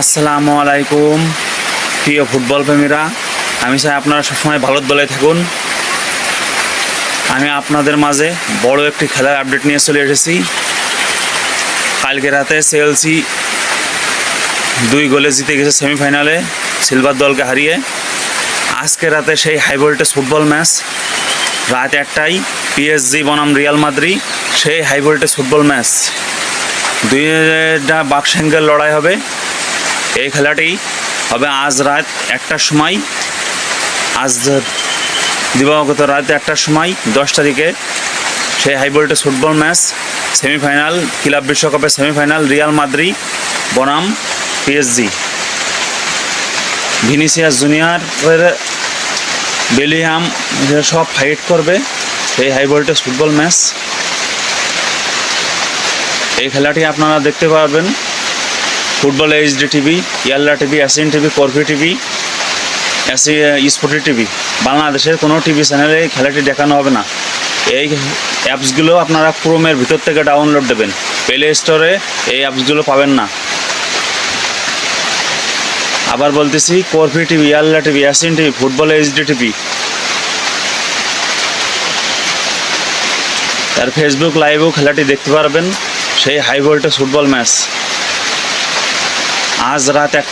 আসসালামু আলাইকুম। প্রিয় ফুটবল প্রেমীরা আমি চাই আপনারা সবসময় ভালো দলে থাকুন। আমি আপনাদের মাঝে বড় একটি খেলার আপডেট নিয়ে চলে এসেছি। কালকে রাতে সেলসি দুই গোলে জিতে গেছে সেমিফাইনালে সিলভার দলকে হারিয়ে। আজকে রাতে সেই হাই ভোল্টেজ ফুটবল ম্যাচ রাত একটাই পিএসজি বনাম রিয়াল মাদ্রি সেই হাই ভোল্টেজ ফুটবল ম্যাচ দুইটা বাক্সাঙ্গের লড়াই হবে। এই খেলাটি হবে আজ রাত একটার সময়। আজ দিবাগত রাত একটার সময় দশ তারিখে সেই high voltage football match semifinal club বিশ্বকাপের সেমিফাইনাল রিয়াল মাদ্রি বনাম পিএসজি ভিনিসিয়াস জুনিয়রের বেলিহাম সব ফাইট করবে সেই হাই ভোল্টেজ ফুটবল ম্যাচ এই খেলাটি আপনারা দেখতে পারবেন football HD TV Yalla TV async TV করভি টিভি স্পোর্টি টিভি বাংলাদেশের কোনো টিভি চ্যানেলে এই খেলাটি দেখানো হবে না। এই অ্যাপসগুলো আপনারা ক্রোমের ভিতর থেকে ডাউনলোড দেবেন। প্লে স্টোরে এই অ্যাপসগুলো পাবেন না। আবার বলতেছি করভি টিভি ইয়াল্লা টিভি অ্যাসিন টিভি ফুটবল এইচডি টিভি তার ফেসবুক লাইভেও খেলাটি দেখতে পারবেন। সেই হাই ভোল্টেজ ফুটবল ম্যাচ আজ রাত একটা